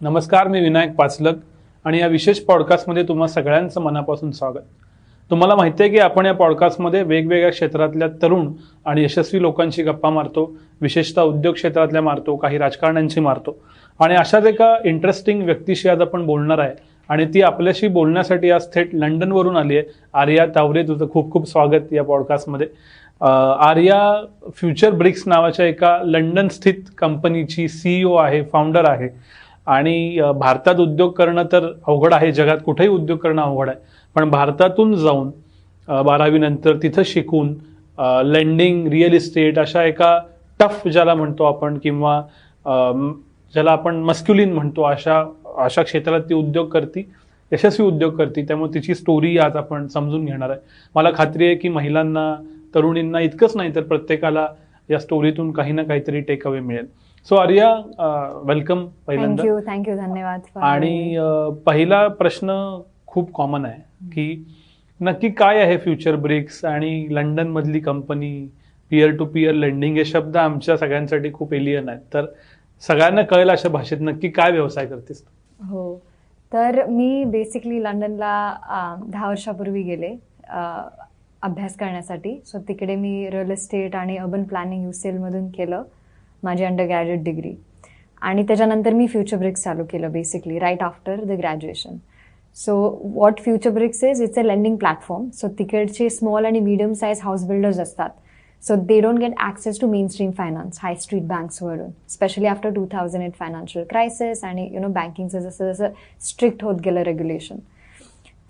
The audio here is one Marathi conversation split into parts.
नमस्कार मी विनायक पाचलक आणि या विशेष पॉडकास्टमध्ये तुम्हा सगळ्यांचं मनापासून स्वागत. तुम्हाला माहिती आहे की आपण या पॉडकास्टमध्ये वेगवेगळ्या क्षेत्रातल्या तरुण आणि यशस्वी लोकांशी गप्पा मारतो विशेषतः उद्योग क्षेत्रातल्या मारतो काही राजकारण्यांशी मारतो. आणि अशाच एका इंटरेस्टिंग व्यक्तीशी आज आपण बोलणार आहे आणि ती आपल्याशी बोलण्यासाठी आज थेट लंडनवरून आली आहे. आर्या तावरे तुझं खूप खूप स्वागत या पॉडकास्टमध्ये. आर्या फ्युचर ब्रिक्स नावाच्या एका लंडन स्थित कंपनीची सीईओ आहे फाउंडर आहे. आणि भारतात उद्योग करणं तर अवघड आहे जगात कुठेही उद्योग करणं अवघड आहे. पण भारतातून जाऊन बारावीनंतर तिथं शिकून लेंडिंग रिअल इस्टेट अशा एका टफ ज्याला म्हणतो आपण किंवा ज्याला आपण मस्क्युलिन म्हणतो अशा अशा क्षेत्रात ती उद्योग करती यशस्वी उद्योग करते त्यामुळे तिची स्टोरी आज आपण समजून घेणार आहे. मला खात्री आहे की महिलांना तरुणींना इतकंच नाही तर प्रत्येकाला या स्टोरीतून काही ना काहीतरी टेकअवे मिळेल. So Arya welcome thank you thank you धन्यवाद आणि. अ, पहिला प्रश्न खूप कॉमन आहे की नक्की काय आहे फ्युचर ब्रिक्स आणि लंडन मधली कंपनी पियर टू पियर लेंडिंग हे शब्द आमच्या सगळ्यांसाठी खूप एलियन आहेत. तर सगळ्यांना कळेल अशा भाषेत नक्की काय व्यवसाय करतेस हो. तर मी बेसिकली लंडनला दहा वर्षापूर्वी गेले अभ्यास करण्यासाठी. सो तिकडे मी रिअल इस्टेट आणि अर्बन प्लॅनिंग यू सेलमधून केलं. माझी अंडर ग्रॅज्युएट डिग्री आणि त्याच्यानंतर मी फ्युचर ब्रिक्स चालू केलं basically right after the graduation so what future bricks is it's a lending platform so तिकडचे स्मॉल आणि मिडियम साईज हाऊस बिल्डर्स असतात. So they don't get access to mainstream finance high street बँक्सवरून specially after two thousand eight financial crisis आणि यु नो बँकिंगचं जसं जसं स्ट्रिक्ट होत गेलं रेग्युलेशन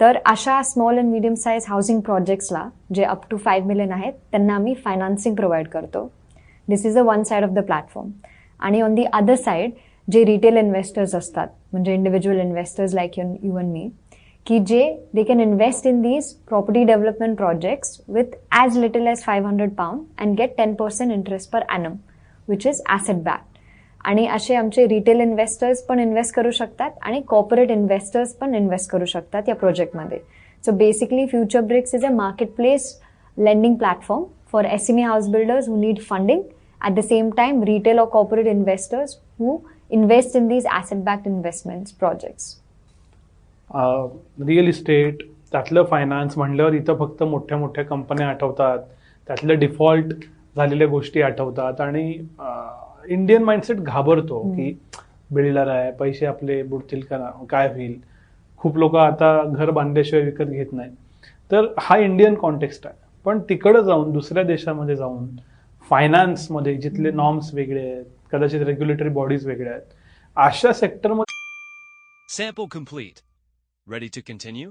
तर अशा small and medium size housing प्रोजेक्ट्सला जे अप टू फाईव्ह मिलियन आहेत त्यांना आम्ही फायनान्सिंग प्रोव्हाइड करतो. This is the one side of the platform आणि ऑन दी अदर साईड जे रिटेल इन्व्हेस्टर्स असतात म्हणजे इंडिव्हिज्युअल इन्व्हेस्टर्स लाईक युन यू अँड मी की जे they can invest in these property development projects with as little as five hundred pound and get ten percent interest per annum which is asset back आणि असे आमचे रिटेल इन्व्हेस्टर्स पण इन्व्हेस्ट करू शकतात आणि कॉर्पोरेट इन्व्हेस्टर्स पण इन्व्हेस्ट करू शकतात या प्रोजेक्टमध्ये so basically Future Bricks is a marketplace lending platform for S M E house builders who need funding at the same time retail और corporate investors who invest in these asset backed investments projects real estate त्यातलं फायनान्स म्हणल्यावर इथं फक्त मोठ्या मोठ्या कंपन्या आठवतात. त्यातलं डिफॉल्ट झालेल्या गोष्टी आठवतात. आणि इंडियन माइंडसेट घाबरतो. की बिल्डर आहे पैसे आपले बुडतील का काय होईल? खूप लोक आता घर बांधल्याशिवाय विकत घेत नाही तर हा इंडियन कॉन्टेक्स्ट आहे. पण तिकडं जाऊन दुसऱ्या देशामध्ये जाऊन फायनान्समध्ये जिथले नॉर्म्स वेगळे आहेत कदाचित रेग्युलेटरी बॉडीज वेगळ्या आहेत अशा सेक्टरमध्ये sample complete ready to continue